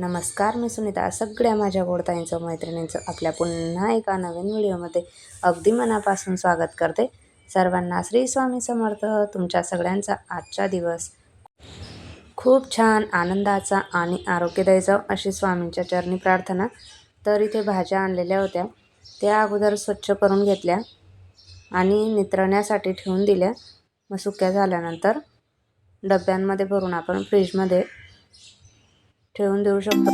नमस्कार मी सुनीता. सगळ्या माझ्या गोडताईंचं मैत्रिणींचं आपल्या पुन्हा एका नवीन व्हिडिओमध्ये अगदी मनापासून स्वागत करते. सर्वांना श्री स्वामी समर्थ तुमच्या सगळ्यांचा आजचा दिवस. खूप छान आनंदाचा आणि आरोग्यदायी जाऊ अशी स्वामींच्या चरणी प्रार्थना. तर इथे भाज्या आणलेल्या होत्या. त्या अगोदर स्वच्छ करून घेतल्या आणि नित्रण्यासाठी ठेवून दिल्या. मग सुक्या झाल्यानंतर डब्यांमध्ये भरून आपण फ्रीजमध्ये ठेवून देऊ शकतो.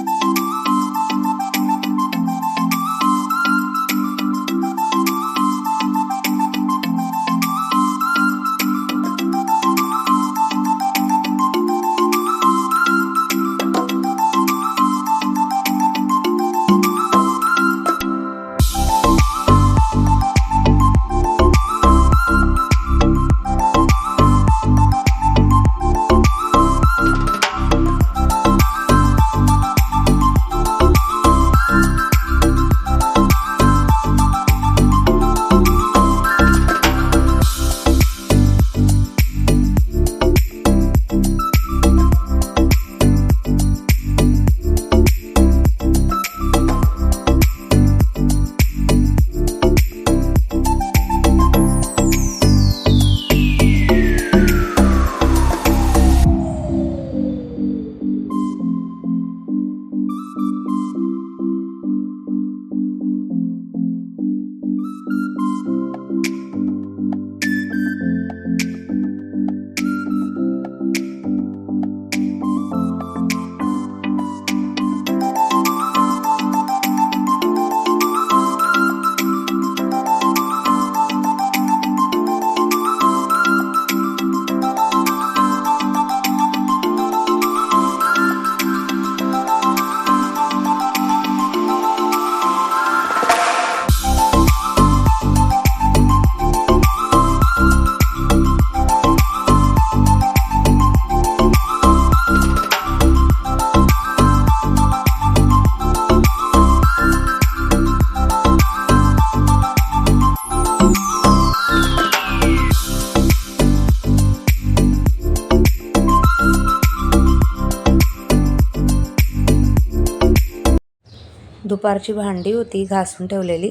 दुपारची भांडी होती घासून ठेवलेली.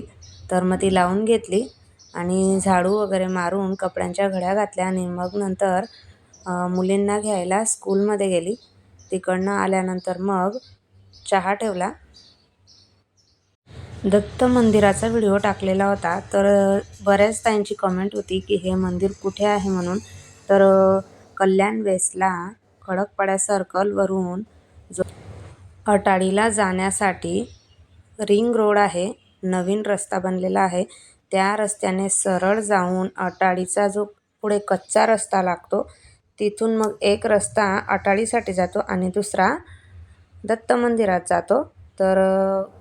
तर मग ती लावून घेतली आणि झाडू वगैरे मारून कपड्यांच्या घड्या घातल्या आणि मग नंतर मुलींना घ्यायला स्कूलमध्ये गेली. तिकडनं आल्यानंतर मग चहा ठेवला. दत्त मंदिराचा व्हिडिओ टाकलेला होता. तर बऱ्याच त्यांची कमेंट होती की हे मंदिर कुठे आहे म्हणून? तर कल्याण वेसला खडकपाड्या सर्कलवरून जो अटाडीला जाण्यासाठी रिंग रोड आहे. नवीन रस्ता बनलेला आहे. त्या रस्त्याने सरळ जाऊन अटाडीचा जो पुढे कच्चा रस्ता लागतो तिथून मग एक रस्ता अटाडीसाठी जातो आणि दुसरा दत्त मंदिरात जातो. तर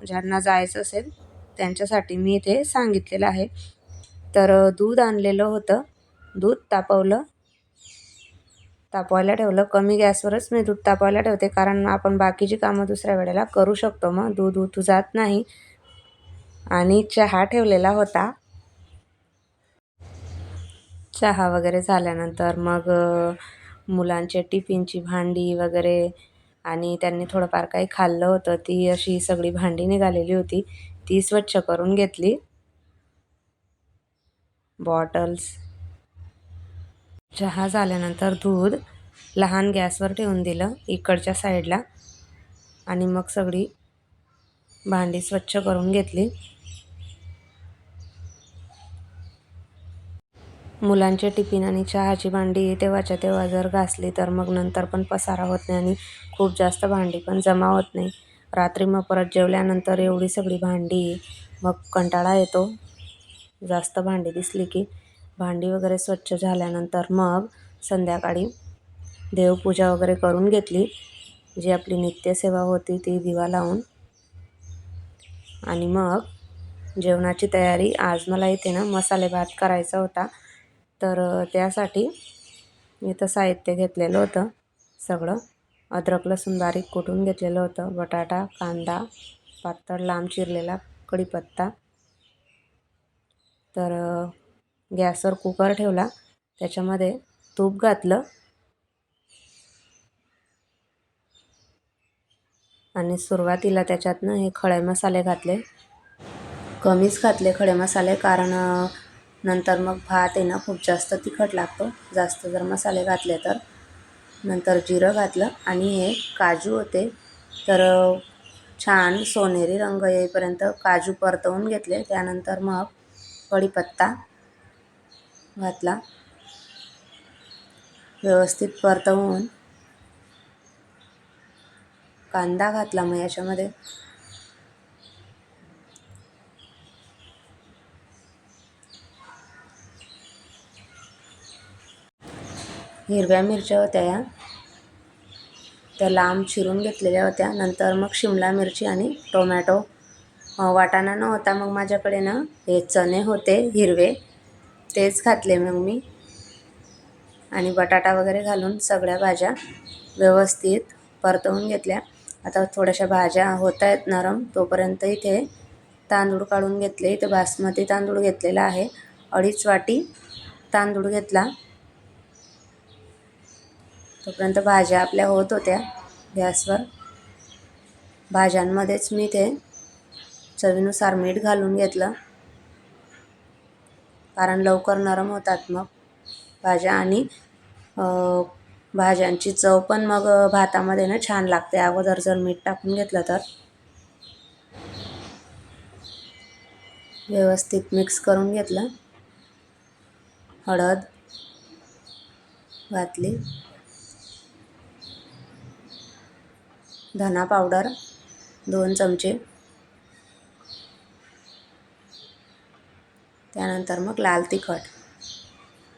ज्यांना जायचं असेल त्यांच्यासाठी मी इथे सांगितलेलं आहे. तर दूध आणलेलं होतं. दूध तापवलं. तापवायला ठेवलं. कमी गॅसवरच मी दूध तापवायला ठेवते. कारण आपण बाकीची कामं दुसऱ्या वेळेला करू शकतो मग. दूध उतू जात नाही. आणि चहा ठेवलेला होता. चहा वगैरे झाल्यानंतर मग मुलांचे टिफिनची भांडी वगैरे आणि त्यांनी थोडंफार काही खाल्लं होतं. ती अशी सगळी भांडी निघालेली होती. ती स्वच्छ करून घेतली. बॉटल्स चहा झाल्यानंतर दूध लहान गॅसवर ठेवून दिलं इकडच्या साईडला. आणि मग सगळी भांडी स्वच्छ करून घेतली. मुलांचे टिफिन आणि चहाची भांडी तेव्हाच्या तेव्हा जर घासली तर मग नंतर पण पसारा होत नाही आणि खूप जास्त भांडी पण जमा होत नाही. रात्री मग परत जेवल्यानंतर एवढी सगळी भांडी मग कंटाळा येतो. जास्त भांडी दिसली की भांडी वगैरे स्वच्छ झाल्यानंतर मग संध्याकाळी देवपूजा वगैरे करून घेतली. जी आपली नित्यसेवा होती ती दिवा लावून. आणि मग जेवणाची तयारी. आज मला इथे ना मसाले भात करायचा होता. तर त्यासाठी त्यासाठी इथं साहित्य घेतलेलं होतं. सगळं अद्रक लसूण बारीक कुटून घेतलेलं होतं. बटाटा कांदा पातळ लांब चिरलेला कढीपत्ता. तर गॅसवर कुकर ठेवला. त्याच्यामध्ये तूप घातलं. आणि सुरुवातीला त्याच्यातनं हे खडे मसाले घातले. कमीच घातले खडे मसाले कारण नंतर मग भात आहे ना खूप जास्त तिखट लागतो. जास्त जर मसाले घातले तर. नंतर जिरं घातलं आणि हे काजू होते. तर छान सोनेरी रंग येईपर्यंत काजू परतवून घेतले. त्यानंतर मग कढीपत्ता. घातला. व्यवस्थित परतवून कांदा घातला मग याच्यामध्ये. हिरव्या मिरच्या होत्या या. त्या लांब चिरून घेतलेल्या होत्या. नंतर मग शिमला मिरची आणि टोमॅटो. वाटाणा नव्हता मग माझ्याकडे ना हे चणे होते हिरवे. तेच घातले मग मी. आणि बटाटा वगैरे घालून सगळ्या भाज्या व्यवस्थित परतवून घेतल्या. आता थोड्याशा भाज्या होत आहेत नरम तोपर्यंत इथे तांदूळ काढून घेतले. इथे बासमती तांदूळ घेतलेला आहे. अडीच वाटी तांदूळ घेतला. तोपर्यंत भाज्या आपल्या होत होत्या गॅसवर. भाज्यांमध्येच मी ते चवीनुसार मीठ घालून घेतलं. कारण लवकर नरम होतात मग भाज्या आणि भाज्यांची चव पण मग भातामध्ये ना छान लागते. अगोदर जर मीठ टाकून घेतलं तर. व्यवस्थित मिक्स करून घेतलं. हळद घातली. धना पावडर दोन चमचे. त्यानंतर मग लाल तिखट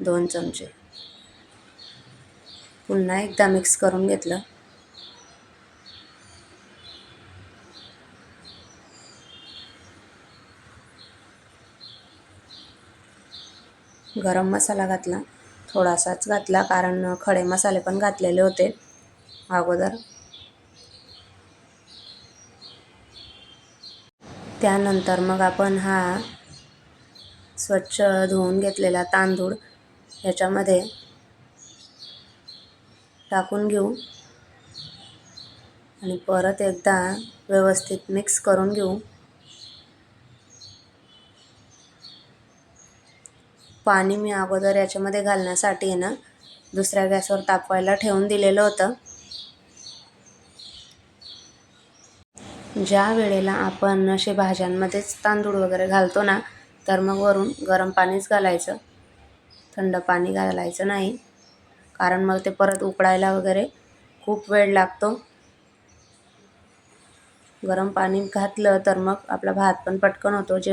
दोन चमचे. पुन्हा एकदा मिक्स करून घेतलं. गरम मसाला घातला. थोडासाच घातला कारण खडे मसाले पण घातलेले होते अगोदर. त्यानंतर मग आपण हा स्वच्छ धुवून घेतलेला तांदूळ ह्याच्यामध्ये टाकून घेऊ. आणि परत एकदा व्यवस्थित मिक्स करून घेऊ. पाणी मी अगोदर याच्यामध्ये घालण्यासाठी आहे ना दुसऱ्या गॅसवर तापवायला ठेवून दिलेलं होतं. ज्या वेळेला आपण असे भाज्यांमध्येच तांदूळ वगैरे घालतो ना तर मग वरून गरम पाणीच घालायचं. थंड पाणी घालायचं नाही. कारण मग ते परत उकळायला वगैरे खूप वेळ लागतो. गरम पाणी घातलं तर मग आपला भात पण पटकन होतो. जे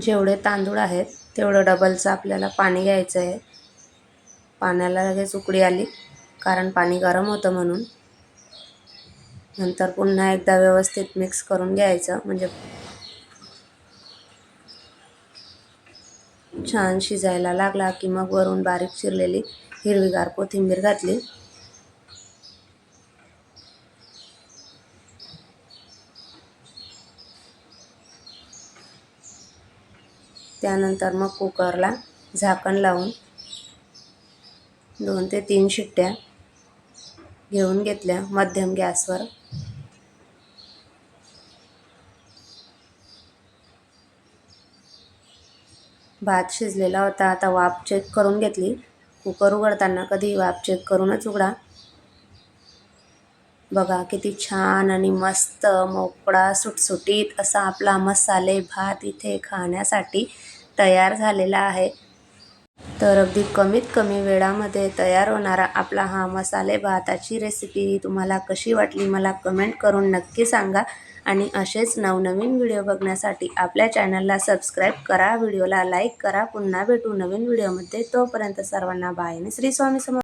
जेवढे तांदूळ आहेत तेवढं डबलचं आपल्याला पाणी घ्यायचं आहे पाण्याला लगेच उकळी आली कारण पाणी गरम होतं म्हणून. नंतर पुन्हा एकदा व्यवस्थित मिक्स करून घ्यायचं. म्हणजे छान शिजायला लागला की मग वरून बारीक चिरलेली हिरवीगार कोथिंबीर घातली. त्यानंतर मग कुकरला झाकण लावून दोन ते तीन शिट्ट्या घेऊन घेतल्या मध्यम गॅसवर. भात शिजलेला होता. आता वाफ चेक करून घेतली. कुकर उघडताना कधी वाफ चेक करूनच उघडा. बघा किती छान आणि मस्त मोकळा सुटसुटीत असा आपला मसाले भात इथे खाण्यासाठी तयार झालेला आहे. तर अगदी कमीत कमी वेळामध्ये तयार होणारा आपला हा मसाले भाताची रेसिपी तुम्हाला कशी वाटली मला कमेंट करून नक्की सांगा. आणि असेच नवनवीन व्हिडिओ बघण्यासाठी आपल्या चॅनलला सबस्क्राईब करा व्हिडिओला लाईक करा. पुन्हा भेटू नवीन व्हिडिओमध्ये. तोपर्यंत सर्वांना बाय आणि श्री स्वामी समर्थ.